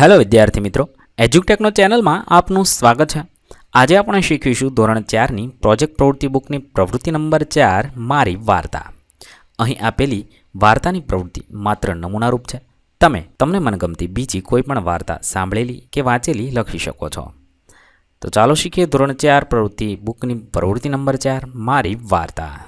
Hello વિદ્યાર્થી મિત્રો એજ્યુટેકનો ચેનલમાં આપનું સ્વાગત છે. આજે આપણે શીખીશું ધોરણ ચારની પ્રોજેક્ટ પ્રવૃત્તિ બુકની પ્રવૃત્તિ નંબર ચાર, મારી વાર્તા. અહીં આપેલી વાર્તાની પ્રવૃત્તિ માત્ર નમૂનારૂપ છે. તમે, તમને મનગમતી બીજી કોઈપણ વાર્તા સાંભળેલી કે વાંચેલી લખી શકો છો. તો ચાલો શીખીએ ધોરણ ચાર પ્રવૃત્તિ બુકની પ્રવૃત્તિ નંબર ચાર, મારી વાર્તા.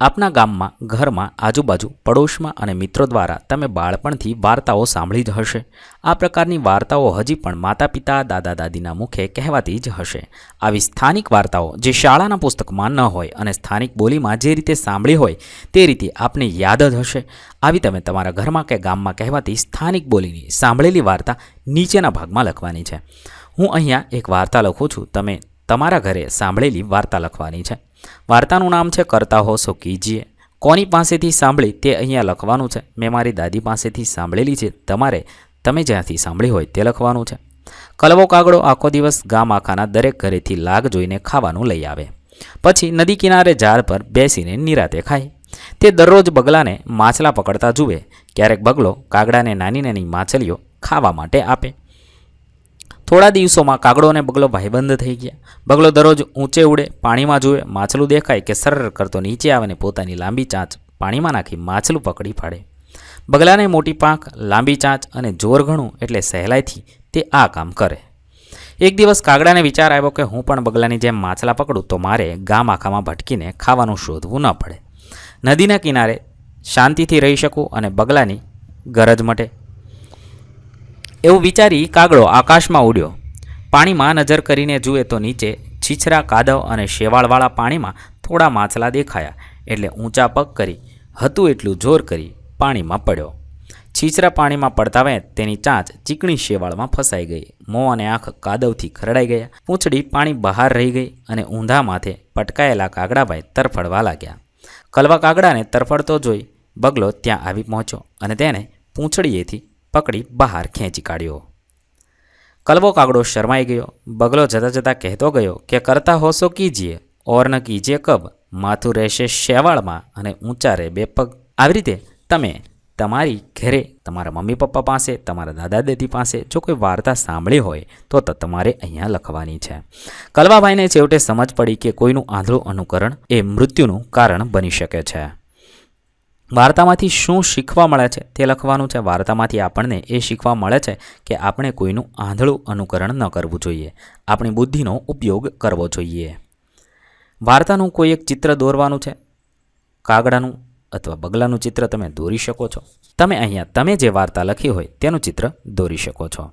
આપના ગામમાં, ઘરમાં, આજુબાજુ, પડોશમાં અને મિત્રો દ્વારા તમે બાળપણથી વાર્તાઓ સાંભળી જ હશે. આ પ્રકારની વાર્તાઓ હજી પણ માતા પિતા દાદા, દાદીના મુખે કહેવાતી જ હશે. આવી સ્થાનિક વાર્તાઓ જે શાળાના પુસ્તકમાં ન હોય અને સ્થાનિક બોલીમાં જે રીતે સાંભળી હોય તે રીતે આપને યાદ જ હશે. આવી તમે તમારા ઘરમાં કે ગામમાં કહેવાતી સ્થાનિક બોલીની સાંભળેલી વાર્તા નીચેના ભાગમાં લખવાની છે. હું અહીંયા એક વાર્તા લખું છું. તમે તમારા ઘરે સાંભળેલી વાર્તા લખવાની છે. વાર્તાનું નામ છે કરતા હો સો કીજીએ કોની પાસેથી સાંભળી તે અહીંયા લખવાનું છે. મેં મારી દાદી પાસેથી સાંભળેલી છે. તમારે, તમે જ્યાંથી સાંભળી હોય તે લખવાનું છે. કલવો કાગડો આખો દિવસ ગામ આખાના દરેક ઘરેથી લાગ જોઈને ખાવાનું લઈ આવે. પછી નદી કિનારે ઝાડ પર બેસીને નિરાતે ખાય. તે દરરોજ બગલાને માછલા પકડતા જુએ. ક્યારેક બગલો કાગડાને નાની નાની માછલીઓ ખાવા માટે આપે. થોડા દિવસોમાં કાગડો અને બગલો ભાઈબંધ થઈ ગયા. બગલો દરરોજ ઊંચે ઉડે, પાણીમાં જુએ, માછલું દેખાય કે સરર કરતો નીચે આવે ને પોતાની લાંબી ચાંચ પાણીમાં નાખી માછલું પકડી પાડે. બગલાને મોટી પાંખ, લાંબી ચાંચ અને જોર ઘણું એટલે સહેલાઈથી તે આ કામ કરે. એક દિવસ કાગડાને વિચાર આવ્યો કે હું પણ બગલાની જેમ માછલા પકડું તો મારે ગામ આખામાં ભટકીને ખાવાનું શોધવું ન પડે. નદીના કિનારે શાંતિથી રહી શકું અને બગલાની ગરજ મટે. એવું વિચારી કાગડો આકાશમાં ઉડ્યો. પાણીમાં નજર કરીને જુએ તો નીચે છીછરા, કાદવ અને શેવાળવાળા પાણીમાં થોડા માછલા દેખાયા એટલે ઊંચા પગ કરી, હતું એટલું જોર કરી પાણીમાં પડ્યો. છીછરા પાણીમાં પડતા વેંત તેની ચાંચ ચીકણી શેવાળમાં ફસાઈ ગઈ. મોં અને આંખ કાદવથી ખરડાઈ ગયા. પૂંછડી પાણી બહાર રહી ગઈ અને ઊંધા માથે પટકાયેલા કાગડાભાઈ તરફડવા લાગ્યા. કલવા કાગડાને તરફડતો જોઈ બગલો ત્યાં આવી પહોંચ્યો અને તેને પૂંછડીએથી પકડી બહાર ખેંચી કાઢ્યો. કલવો કાગડો શરમાઈ ગયો. બગલો જતા જતા કહેતો ગયો કે, કરતા હોશો કીજીએ? ઓર ન કીજીએ કબ? માથું રહેશે શેવાળમાં અને ઊંચા રહે બે પગ આવી રીતે તમે તમારી ઘરે, તમારા મમ્મી પપ્પા પાસે, તમારા દાદા દાદી પાસે જો કોઈ વાર્તા સાંભળી હોય તો તમારે અહીંયા લખવાની છે. કલવાભાઈને છેવટે સમજ પડી કે કોઈનું આંધળું અનુકરણ એ મૃત્યુનું કારણ બની શકે છે. વાર્તામાંથી શું શીખવા મળે છે તે લખવાનું છે. વાર્તામાંથી આપણને એ શીખવા મળે છે કે આપણે કોઈનું આંધળું અનુકરણ ન કરવું જોઈએ. આપણી બુદ્ધિનો ઉપયોગ કરવો જોઈએ. વાર્તાનું કોઈ એક ચિત્ર દોરવાનું છે? કાગડાનું અથવા બગલાનું ચિત્ર તમે દોરી શકો છો? તમે અહીંયા, તમે જે વાર્તા લખી હોય તેનું ચિત્ર દોરી શકો છો.